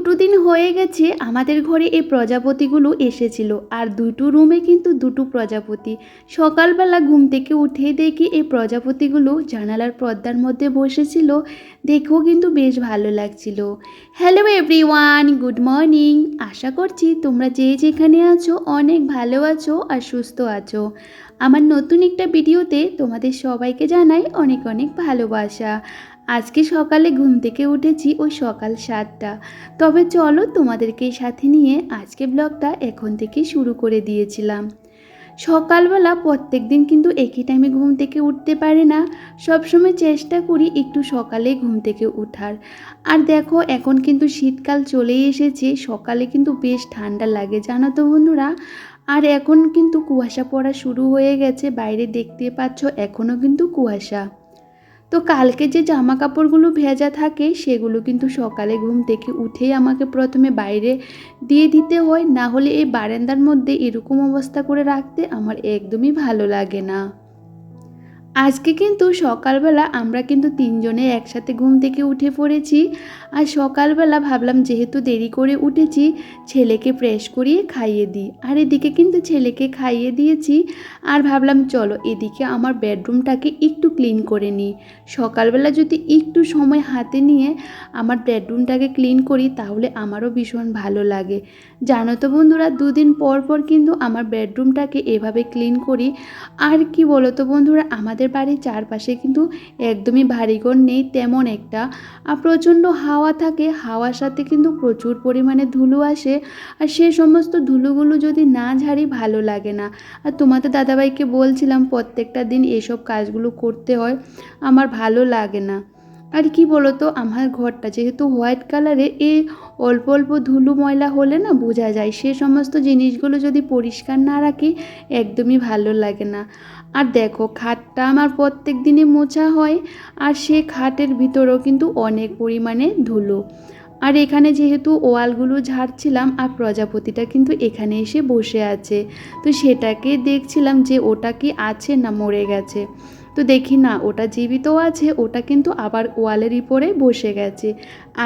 দুটো দিন হয়ে গেছে আমাদের ঘরে এই প্রজাপতিগুলো এসেছিল আর দুটো রুমে কিন্তু দুটো প্রজাপতি। সকালবেলা ঘুম থেকে উঠে দেখি এই প্রজাপতিগুলো জানালার পর্দার মধ্যে বসেছিল, দেখেও কিন্তু বেশ ভালো লাগছিল। হ্যালো এভরিওয়ান গুড মর্নিং আশা করছি তোমরা যে যেখানে আছো অনেক ভালো আছো আর সুস্থ আছো। আমার নতুন একটা ভিডিওতে তোমাদের সবাইকে জানাই অনেক অনেক ভালোবাসা। আজকে সকালে ঘুম থেকে উঠেছি ওই সকাল সাতটা। তবে চলো তোমাদেরকে সাথে নিয়ে আজকে ব্লগটা এখন থেকে শুরু করে দিয়েছিলাম। সকালবেলা প্রত্যেক দিন কিন্তু একই টাইমে ঘুম থেকে উঠতে পারে না। সবসময় চেষ্টা করি একটু সকালে ঘুম থেকে উঠার। আর দেখো, এখন কিন্তু শীতকাল চলেই এসেছে। সকালে কিন্তু বেশ ঠান্ডা লাগে, জানো তো বন্ধুরা? আর এখন কিন্তু কুয়াশা পড়া শুরু হয়ে গেছে। বাইরে দেখতে পাচ্ছ এখনও কিন্তু কুয়াশা। তো কালকে যে জামা কাপড়গুলো ভেজা থাকে, সেগুলো কিন্তু সকালে ঘুম থেকে উঠেই আমাকে প্রথমে বাইরে দিয়ে দিতে হয়। না হলে এই বারান্দার মধ্যে এরকম অবস্থা করে রাখতে আমার একদমই ভালো লাগে না। আজকে কিন্তু সকালবেলা আমরা কিন্তু তিনজনে একসাথে ঘুম থেকে উঠে পড়েছি। আর সকালবেলা ভাবলাম যেহেতু দেরি করে উঠেছি, ছেলেকে ফ্রেশ করিয়ে খাইয়ে দিই। আর এদিকে কিন্তু ছেলেকে খাইয়ে দিয়েছি। আর ভাবলাম চলো এদিকে আমার বেডরুমটাকে একটু ক্লিন করে নিই। সকালবেলা যদি একটু সময় হাতে নিয়ে আমার বেডরুমটাকে ক্লিন করি, তাহলে আমারও ভীষণ ভালো লাগে। জানো তো বন্ধুরা, দুদিন পর পর কিন্তু আমার বেডরুমটাকে এভাবে ক্লিন করি। আর কি বলো তো বন্ধুরা, আমাদের বাড়ির চারপাশে কিন্তু একদমই ভারীঘর নেই, তেমন একটা। আর প্রচণ্ড হাওয়া থাকে, হাওয়ার সাথে কিন্তু প্রচুর পরিমাণে ধুলো আসে। আর সে সমস্ত ধুলোগুলো যদি না ঝাড়ি ভালো লাগে না। আর তোমাদের দাদাভাইকে বলছিলাম, প্রত্যেকটা দিন এসব কাজগুলো করতে হয়, আমার ভালো লাগে না। আর কি বলো তো আমার ঘরটা যেহেতু হোয়াইট কালারে এ অল্প অল্প ধুলো ময়লা হলে না বোঝা যায়। সে সমস্ত জিনিসগুলো যদি পরিষ্কার না রাখি, একদমই ভালো লাগে না। আর দেখো, খাটটা আমার প্রত্যেক দিনে মোছা হয়, আর সে খাটের ভিতরেও কিন্তু অনেক পরিমাণে ধুলো। আর এখানে যেহেতু ওয়ালগুলো ঝাড়ছিলাম, আর প্রজাপতিটা কিন্তু এখানে এসে বসে আছে। তো সেটাকে দেখছিলাম যে ওটা কি আছে না মরে গেছে। তো দেখি না, ওটা জীবিত আছে, ওটা কিন্তু আবার ওয়ালের উপরে বসে গেছে।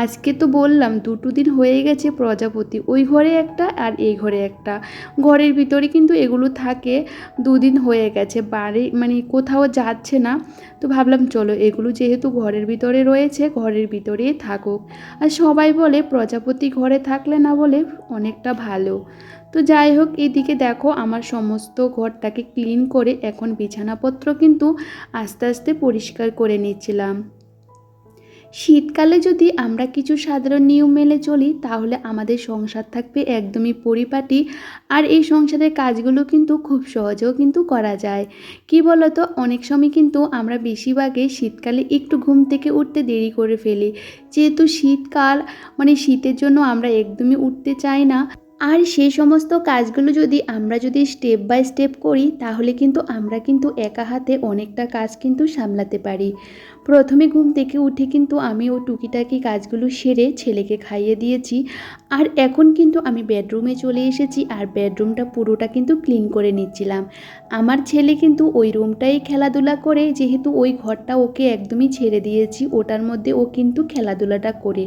আজকে তো বললাম, দুটো দিন হয়ে গেছে প্রজাপতি, ওই ঘরে একটা আর এই ঘরে একটা। ঘরের ভিতরে কিন্তু এগুলো থাকে, দুদিন হয়ে গেছে, বাড়ি মানে কোথাও যাচ্ছে না। তো ভাবলাম, চলো, এগুলো যেহেতু ঘরের ভিতরে রয়েছে, ঘরের ভিতরেই থাকুক। আর সবাই বলে, প্রজাপতি ঘরে থাকলে না বলে অনেকটা ভালো। তো যাই হোক, এদিকে দেখো আমার সমস্ত ঘরটাকে ক্লিন করে এখন বিছানাপত্র কিন্তু আস্তে আস্তে পরিষ্কার করে নিচ্ছিলাম। শীতকালে যদি আমরা কিছু সাধারণ নিয়ম মেনে চলি, তাহলে আমাদের সংসার থাকবে একদমই পরিপাটি আর এই সংসারের কাজগুলো কিন্তু খুব সহজেও কিন্তু করা যায়। কি বলতো, অনেক সময় কিন্তু আমরা বেশিরভাগে শীতকালে একটু ঘুম থেকে উঠতে দেরি করে ফেলি। যেহেতু শীতকাল মানে শীতের জন্য আমরা একদমই উঠতে চাই না। আর সেই সমস্ত কাজগুলো যদি আমরা যদি স্টেপ বাই স্টেপ করি, তাহলে কিন্তু আমরা কিন্তু একা হাতে অনেকটা কাজ কিন্তু সামলাতে পারি। প্রথমে ঘুম থেকে উঠে কিন্তু আমি ও টুকিটাকি কাজগুলো সেরে ছেলেকে খাইয়ে দিয়েছি। আর এখন কিন্তু আমি বেডরুমে চলে এসেছি আর বেডরুমটা পুরোটা কিন্তু ক্লিন করে নিচ্ছিলাম। আমার ছেলে কিন্তু ওই রুমটাই খেলাধুলা করে, যেহেতু ওই ঘরটা ওকে একদমই ছেড়ে দিয়েছি, ওটার মধ্যে ও কিন্তু খেলাধুলাটা করে।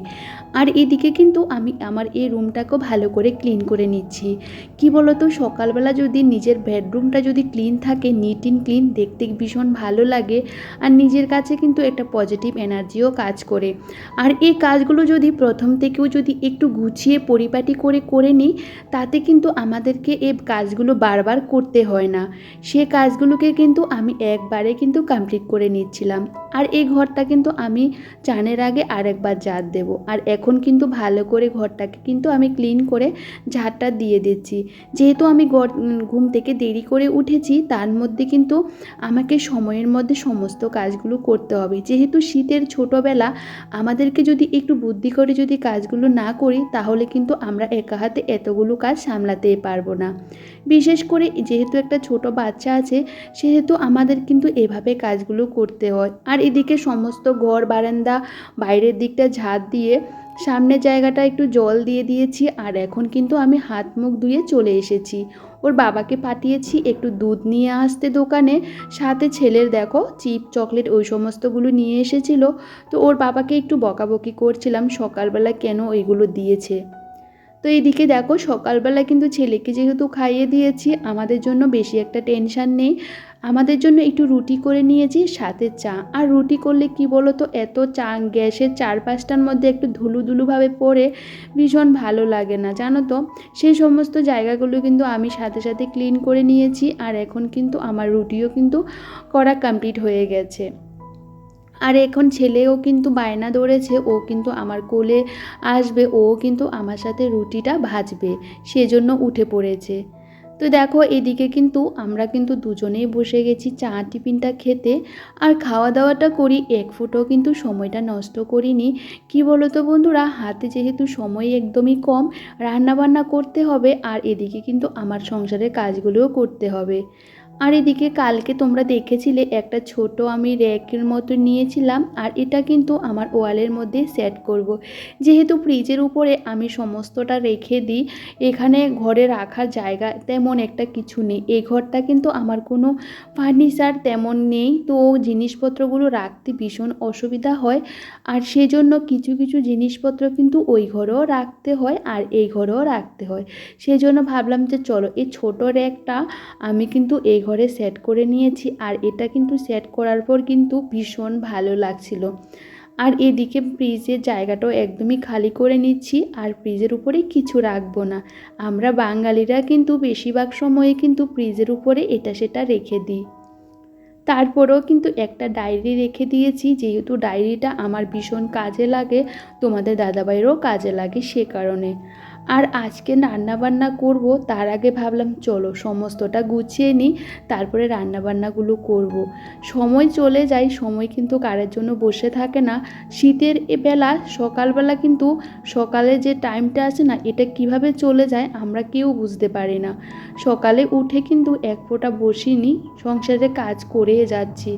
আর এদিকে কিন্তু আমি আমার এই রুমটাকেও ভালো করে ক্লিন করে নিচ্ছি। কি বলতো, সকালবেলা যদি নিজের বেডরুমটা যদি ক্লিন থাকে, নিট ইন ক্লিন, দেখতে ভীষণ ভালো লাগে। আর নিজের কাছে কিন্তু একটা পজিটিভ এনার্জিও কাজ করে। আর এই কাজগুলো যদি প্রথম থেকেও যদি একটু গুছিয়ে পরিপাটি করে করে নিই, তাতে কিন্তু আমাদেরকে এই কাজগুলো বারবার করতে হয় না। সে কাজগুলোকে কিন্তু আমি একবারে কিন্তু কমপ্লিট করে নিচ্ছিলাম। আর এই ঘরটা কিন্তু আমি চানের আগে আরেকবার ঝাড় দেবো। আর এখন কিন্তু ভালো করে ঘরটাকে কিন্তু আমি ক্লিন করে ঝাড়টা দিয়ে দিচ্ছি। যেহেতু আমি ঘুম থেকে দেরি করে উঠেছি, তার মধ্যে কিন্তু আমাকে সময়ের মধ্যে সমস্ত কাজগুলো করতে হবে। যেহেতু শীতের ছোটোবেলা আমাদেরকে যদি একটু বুদ্ধি করে যদি কাজগুলো না করি, তাহলে কিন্তু আমরা একা হাতে এতগুলো কাজ সামলাতে পারব না। বিশেষ করে যেহেতু একটা ছোট বাচ্চা আছে, সেহেতু আমাদের কিন্তু এভাবে কাজগুলো করতে হয়। আর এদিকে সমস্ত ঘর, বারান্দা, বাইরের দিকটা ঝাঁট দিয়ে সামনের জায়গাটা একটু জল দিয়ে দিয়েছি, আর এখন কিন্তু আমি হাত মুখ ধুয়ে চলে এসেছি। ওর বাবাকে পাঠিয়েছি একটু দুধ নিয়ে আসতে দোকানে। সাথে ছেলের দেখো, চিপ, চকলেট ওই সমস্তগুলো নিয়ে এসেছিল। তো ওর বাবাকে একটু বকাবকি করছিলাম, সকালবেলা কেন ওইগুলো দিয়েছে? তো এইদিকে দেখো, সকালবেলা কিন্তু ছেলেকে যেহেতু খাইয়ে দিয়েছি, আমাদের জন্য বেশি একটা টেনশান নেই। আমাদের জন্য একটু রুটি করে নিয়েছি, সাথে চা। আর রুটি করলে কি বলো তো এত চা, গ্যাসের চার পাঁচটার মধ্যে একটু ধুলু ধুলুভাবে পড়ে ভীষণ ভালো লাগে না, জানো তো? সেই সমস্ত জায়গাগুলো কিন্তু আমি সাথে সাথে ক্লিন করে নিয়েছি, আর এখন কিন্তু আমার রুটিও কিন্তু করা কমপ্লিট হয়ে গেছে। আর এখন ছেলেও কিন্তু বায়না ধরেছে, ও কিন্তু আমার কোলে আসবে, ও কিন্তু আমার সাথে রুটিটা ভাজবে, সেজন্য উঠে পড়েছে। তো দেখো, এদিকে কিন্তু আমরা কিন্তু দুজনেই বসে গেছি চা টিফিনটা খেতে, আর খাওয়া দাওয়াটা করি, এক ফুটও কিন্তু সময়টা নষ্ট করিনি। কি বলো তো বন্ধুরা, হাতে যেহেতু সময় একদমই কম, রান্নাবান্না করতে হবে, আর এদিকে কিন্তু আমার সংসারের কাজগুলোও করতে হবে। আর এদিকে কালকে তোমরা দেখেছিলে একটা ছোট আমি র্যাকের মতো নিয়েছিলাম, আর এটা কিন্তু আমার ওয়ালের মধ্যে সেট করব। যেহেতু ফ্রিজের উপরে আমি সমস্তটা রেখে দিই, এখানে ঘরে রাখার জায়গা তেমন একটা কিছু নেই এই ঘরটা কিন্তু আমার কোনো ফার্নিচার তেমন নেই, তো জিনিসপত্রগুলো রাখতে ভীষণ অসুবিধা হয়, আর সেজন্য কিছু কিছু জিনিসপত্র কিন্তু ওই ঘরেও রাখতে হয় আর এই ঘরেও রাখতে হয় সেজন্য ভাবলাম যে চলো, এই ছোট র্যাকটা আমি কিন্তু এই ঘরে সেট করে নিয়েছি আর এটা কিন্তু সেট করার পর কিন্তু ভীষণ ভালো লাগছিল। আর এদিকে ফ্রিজের জায়গাটাও একদমই খালি করে নিচ্ছি, আর ফ্রিজের উপরে কিছু রাখব না। আমরা বাঙালিরা কিন্তু বেশিরভাগ সময়ে কিন্তু ফ্রিজের উপরে এটা সেটা রেখে দিই। তারপরেও কিন্তু একটা ডায়েরি রেখে দিয়েছি, যেহেতু ডায়েরিটা আমার ভীষণ কাজে লাগে, তোমাদের দাদাভাইয়েরও কাজে লাগে সে কারণে। আর আজকে রান্নাবান্না করব, তার আগে ভাবলাম চলো সমস্তটা গুছিয়ে নিই, তারপরে রান্নাবান্নাগুলো করব। সময় চলে যায়, সময় কিন্তু কারের জন্য বসে থাকে না। শীতের বেলা, সকালবেলা কিন্তু সকালে যে টাইমটা আছে না, এটা কীভাবে চলে যায় আমরা কেউ বুঝতে পারি না। সকালে উঠে কিন্তু এক ফোঁটা বসিনি সংসারে কাজ করে যাচ্ছি।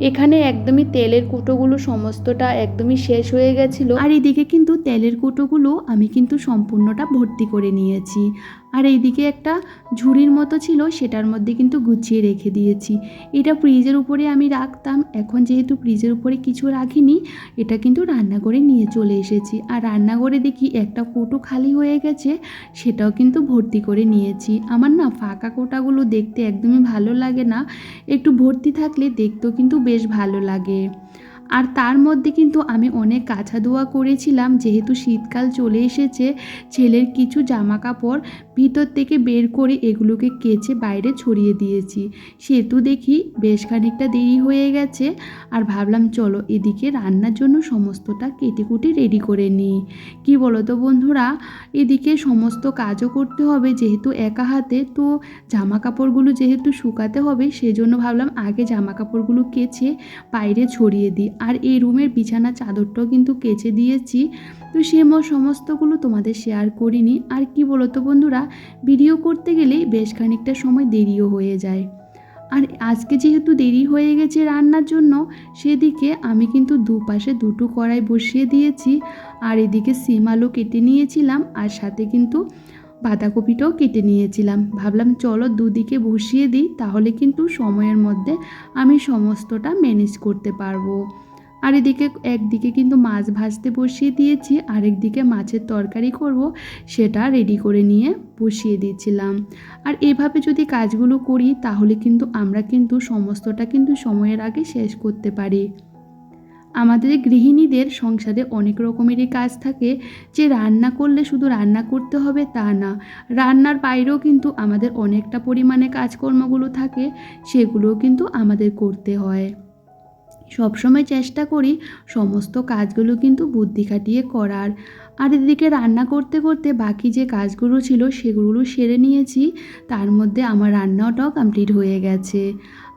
এখানে একদমই তেলের কুটোগুলো সমস্তটা একদমই শেষ হয়ে গেছিল। আর এদিকে কিন্তু তেলের কুটোগুলো আমি কিন্তু সম্পূর্ণটা ভর্তি করে নিয়েছি। আর এইদিকে একটা ঝুড়ির মতো ছিল, সেটার মধ্যে কিন্তু গুছিয়ে রেখে দিয়েছি। এটা ফ্রিজের উপরে আমি রাখতাম। এখন যেহেতু ফ্রিজের উপরে কিছু রাখিনি, এটা কিন্তু রান্নাঘরে নিয়ে চলে এসেছি। আর রান্নাঘরে দেখি একটা কোটো খালি হয়ে গেছে, সেটাও কিন্তু ভর্তি করে নিয়েছি। আমার না ফাঁকা কোটাগুলো দেখতে একদমই ভালো লাগে না। একটু ভর্তি থাকলে দেখতেও কিন্তু বেশ ভালো লাগে। আর তার মধ্যে কিন্তু আমি অনেক কাছা ধোয়া করেছিলাম। যেহেতু শীতকাল চলে এসেছে, ছেলের কিছু জামা কাপড় ভিতর থেকে বের করে এগুলোকে কেচে বাইরে ছড়িয়ে দিয়েছি। সেহেতু দেখি বেশ খানিকটা দেরি হয়ে গেছে আর ভাবলাম, চলো এদিকে রান্নার জন্য সমস্তটা কেটে কুটে রেডি করে নিই। কি বলো তো বন্ধুরা, এদিকে সমস্ত কাজও করতে হবে যেহেতু একা হাতে, তো জামা কাপড়গুলো যেহেতু শুকাতে হবে, সেজন্য ভাবলাম আগে জামা কাপড়গুলো কেচে বাইরে ছড়িয়ে দিই। আর এই রুমের বিছানা চাদরটাও কিন্তু কেচে দিয়েছি। তো সে সমস্তগুলো তোমাদের শেয়ার করিনি। আর কি বলো তো বন্ধুরা ভিডিও করতে গেলে বেশ খানিকটা সময় দেরিও হয়ে যায়। আর আজকে যেহেতু দেরি হয়ে গেছে রান্নার জন্য, সেদিকে আমি কিন্তু দুপাশে দুটো কড়াই বসিয়ে দিয়েছি। আর এদিকে সিম আলু কেটে নিয়েছিলাম, আর সাথে কিন্তু বাঁধাকপিটাও কেটে নিয়েছিলাম। ভাবলাম চলো দুদিকে বসিয়ে দিই, তাহলে কিন্তু সময়ের মধ্যে আমি সমস্তটা ম্যানেজ করতে পারব। আর এদিকে একদিকে কিন্তু মাছ ভাজতে বসিয়ে দিয়েছি আরেকদিকে মাছের তরকারি করব, সেটা রেডি করে নিয়ে বসিয়ে দিয়েছিলাম। আর এভাবে যদি কাজগুলো করি, তাহলে কিন্তু আমরা কিন্তু সমস্তটা কিন্তু সময়ের আগে শেষ করতে পারি। আমাদের গৃহিণীদের সংসারে অনেক রকমেরই কাজ থাকে, যে রান্না করলে শুধু রান্না করতে হবে তা না, রান্নার বাইরেও কিন্তু আমাদের অনেকটা পরিমাণে কাজকর্মগুলো থাকে, সেগুলোও কিন্তু আমাদের করতে হয়। সবসময় চেষ্টা করি সমস্ত কাজগুলো কিন্তু বুদ্ধি খাটিয়ে করার। আর এদিকে রান্না করতে করতে বাকি যে কাজগুলো ছিল সেগুলো সেরে নিয়েছি, তার মধ্যে আমার রান্নাটাও কমপ্লিট হয়ে গেছে।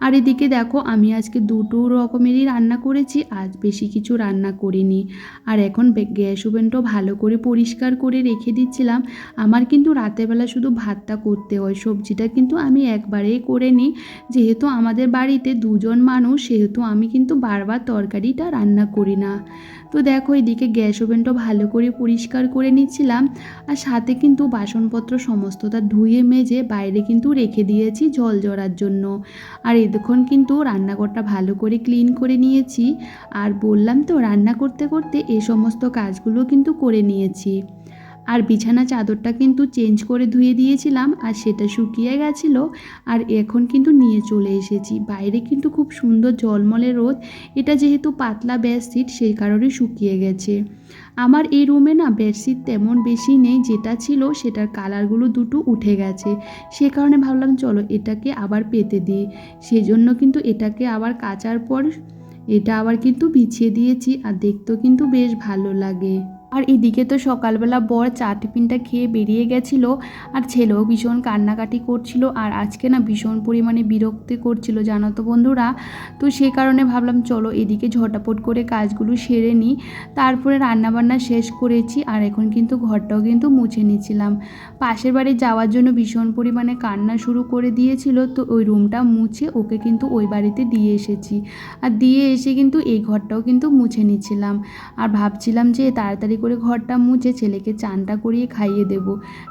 আর এদিকে দেখো, আমি আজকে দুটো রকমেরই রান্না করেছি, আজ বেশি কিছু রান্না করিনি। আর এখন গ্যাস ওভেনটাও ভালো করে পরিষ্কার করে রেখে দিচ্ছিলাম। আমার কিন্তু রাতেরবেলা শুধু ভাতটা করতে হয়, সবজিটা কিন্তু আমি একবারেই করে নিই। যেহেতু আমাদের বাড়িতে দুজন মানুষ, সেহেতু আমি কিন্তু বারবার তরকারিটা রান্না করি না। তো দেখো, এদিকে গ্যাস ওভেনটা ভালো করে পরিষ্কার করে নিচ্ছিলাম। আর সাথে কিন্তু বাসনপত্র সমস্তটা ধুয়ে মেজে বাইরে কিন্তু রেখে দিয়েছি জল জড়ার জন্য। আর এতক্ষণ কিন্তু রান্নাঘরটা ভালো করে ক্লিন করে নিয়েছি। আর বললাম তো, রান্না করতে করতে এই সমস্ত কাজগুলো কিন্তু করে নিয়েছি। আর বিছানা চাদরটা কিন্তু চেঞ্জ করে ধুয়ে দিয়েছিলাম আর সেটা শুকিয়ে গেছিল আর এখন কিন্তু নিয়ে চলে এসেছি। বাইরে কিন্তু খুব সুন্দর জলমলে রোদ। এটা যেহেতু পাতলা বেডশিট, সেই কারণে শুকিয়ে গেছে। আমার এই রুমে না বেডশিট তেমন বেশি নেই, যেটা ছিল সেটার কালারগুলো দুটো উঠে গেছে। সে কারণে ভাবলাম, চলো এটাকে আবার পেতে দিই। সেই জন্য কিন্তু এটাকে আবার কাচার পর এটা আবার কিন্তু বিছিয়ে দিয়েছি আর দেখতেও কিন্তু বেশ ভালো লাগে। আর এদিকে তো সকালবেলা বর চা টিফিনটা খেয়ে বেরিয়ে গেছিল, আর ছেলেও ভীষণ কান্নাকাটি করছিল, আর আজকে না ভীষণ পরিমাণে বিরক্তি করছিল, জানো তো বন্ধুরা। তো সে কারণে ভাবলাম চলো এদিকে ঝটাপট করে কাজগুলো সেরে নিই। তারপরে রান্নাবান্না শেষ করেছি, আর এখন কিন্তু ঘরটাও কিন্তু মুছে নিচ্ছিলাম পাশের বাড়ি যাওয়ার জন্য ভীষণ পরিমাণে কান্না শুরু করে দিয়েছিল, তো ওই রুমটা মুছে ওকে কিন্তু ওই বাড়িতে দিয়ে এসেছি। আর দিয়ে এসে কিন্তু এই ঘরটাও কিন্তু মুছে নিচ্ছিলাম আর ভাবছিলাম যে তাড়াতাড়ি করে ঘরটা মুছে ছেলেকে চানটা করিয়ে খাইয়ে দেব।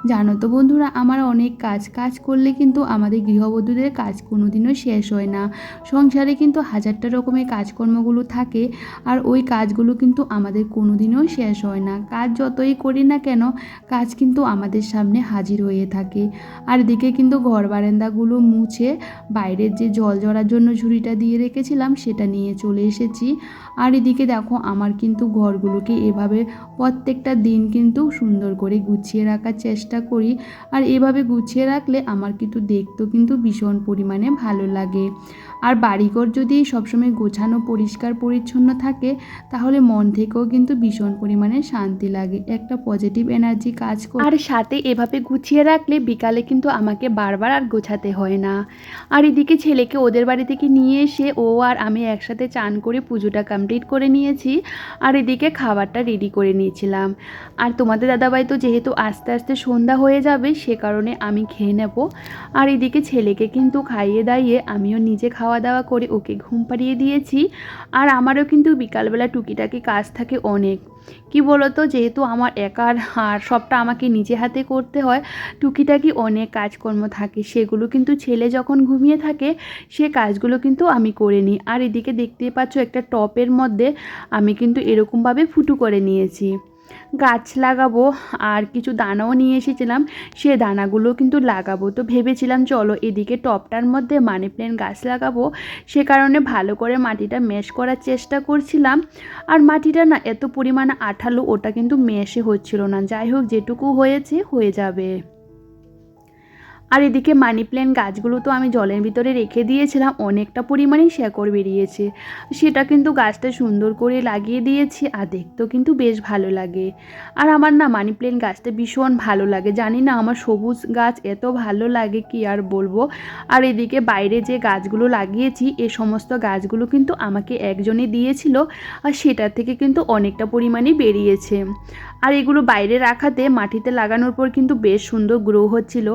জানো তো বন্ধুরা, আমার অনেক কাজ কাজ করলে কিন্তু আমাদের গৃহবধূদের কাজ কোনোদিনও শেষ হয় না। সংসারে কিন্তু হাজারটা রকমের কাজকর্মগুলো থাকে আর ওই কাজগুলো কিন্তু আমাদের কোনোদিনও শেষ হয় না। কাজ যতই করি না কেন, কাজ কিন্তু আমাদের সামনে হাজির হয়ে থাকে। আর এদিকে কিন্তু ঘর বারান্দাগুলো মুছে বাইরের যে জল জড়ার জন্য ঝুড়িটা দিয়ে রেখেছিলাম, সেটা নিয়ে চলে এসেছি। আর এদিকে দেখো, আমার কিন্তু ঘরগুলোকে এভাবে প্রত্যেকটা দিন কিন্তু সুন্দর করে গুছিয়ে রাখার চেষ্টা করি। আর এভাবে গুছিয়ে রাখলে আমার কিন্তু দেখতেও কিন্তু ভীষণ পরিমাণে ভালো লাগে। আর বাড়িঘর যদি সবসময় গোছানো, পরিষ্কার, পরিচ্ছন্ন থাকে, তাহলে মন থেকেও কিন্তু ভীষণ পরিমাণে শান্তি লাগে। একটা পজিটিভ এনার্জি কাজ করে আর সাথে এভাবে গুছিয়ে রাখলে বিকালে কিন্তু আমাকে বারবার আর গোছাতে হয় না। আর এদিকে ছেলেকে ওদের বাড়ি থেকে নিয়ে এসে ও আর আমি একসাথে চান করে পুজোটা কমপ্লিট করে নিয়েছি। আর এদিকে খাবারটা রেডি করে নিয়েছিলাম আর তোমাদের দাদাভাই তো যেহেতু আস্তে আস্তে সন্ধ্যা হয়ে যাবে, সে কারণে আমি খেয়ে নেব। আর এদিকে ছেলেকে কিন্তু খাইয়ে দাইয়ে আমিও নিজে খাওয়া দাওয়া করে ওকে ঘুম পাড়িয়ে দিয়েছি। আর আমারও কিন্তু বিকালবেলা টুকিটাকি কাজ থাকে অনেক। কি বলতো, যেহেতু আমার একার আর সবটা আমাকে নিজে হাতে করতে হয়, টুকিটাকি অনেক কাজকর্ম থাকে। সেগুলো কিন্তু ছেলে যখন ঘুমিয়ে থাকে, সে কাজগুলো কিন্তু আমি করে নিই। আর এদিকে দেখতেই পাচ্ছ একটা টপের মধ্যে আমি কিন্তু এরকমভাবে ফুটু করে নিয়েছি। গাছ লাগাবো আর কিছু দানাও নিয়ে এসেছিলাম। সে দানাগুলো কিন্তু লাগাবো। তো ভেবেছিলাম, চলো এদিকে টপটার মধ্যে মানি প্ল্যান্ট গাছ লাগাবো। সে কারণে ভালো করে মাটিটা মেশ করার চেষ্টা করছিলাম। আর মাটিটা না এত পরিমাণে আঠালো, ওটা কিন্তু মেশে হচ্ছিল না। যাই হোক, যেটুকু হয়েছে, হয়ে যাবে। আর এদিকে মানি প্ল্যান্ট গাছগুলো তো আমি জলের ভিতরে রেখে দিয়েছিলাম, অনেকটা পরিমাণেই শেকড় বেরিয়েছে। সেটা কিন্তু গাছটা সুন্দর করে লাগিয়ে দিয়েছি আর দেখতেও কিন্তু বেশ ভালো লাগে। আর আমার না মানি প্ল্যান্ট গাছটা ভীষণ ভালো লাগে, জানি না আমার সবুজ গাছ এত ভালো লাগে কি আর বলব। আর এদিকে বাইরে যে গাছগুলো লাগিয়েছি, এ সমস্ত গাছগুলো কিন্তু আমাকে একজনে দিয়েছিল আর সেটার থেকে কিন্তু অনেকটা পরিমাণে বেরিয়েছে। আর এগুলো বাইরে রাখাতে মাটিতে লাগানোর পর কিন্তু বেশ সুন্দর গ্রো হচ্ছিল।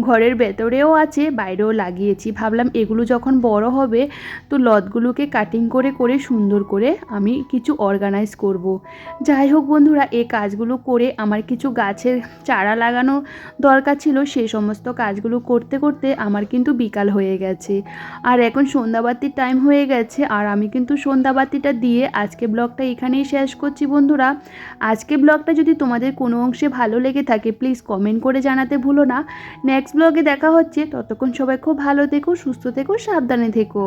ঘরের ভেতরেও আছে, বাইরেও লাগিয়েছি। ভাবলাম এগুলো যখন বড় হবে তো লতগুলোকে কাটিং করে করে সুন্দর করে আমি কিছু অর্গানাইজ করব। যাই হোক বন্ধুরা, এই কাজগুলো করে আমার কিছু গাছের চারা লাগানো দরকার ছিল। সেই সমস্ত কাজগুলো করতে করতে আমার কিন্তু বিকাল হয়ে গেছে। আর এখন সন্ধ্যাবাতির টাইম হয়ে গেছে আর আমি কিন্তু সন্ধ্যাবাতিটা দিয়ে আজকে ব্লগটা এখানেই শেষ করছি বন্ধুরা। আজকে ব্লগটা যদি তোমাদের কোনো অংশে ভালো লেগে থাকে প্লিজ কমেন্ট করে জানাতে ভুলো না। নেক্সট ব্লগে দেখা হচ্ছে। ততক্ষণ সবাই খুব ভালো থেকো, সুস্থ থেকো, সাবধানে থেকো।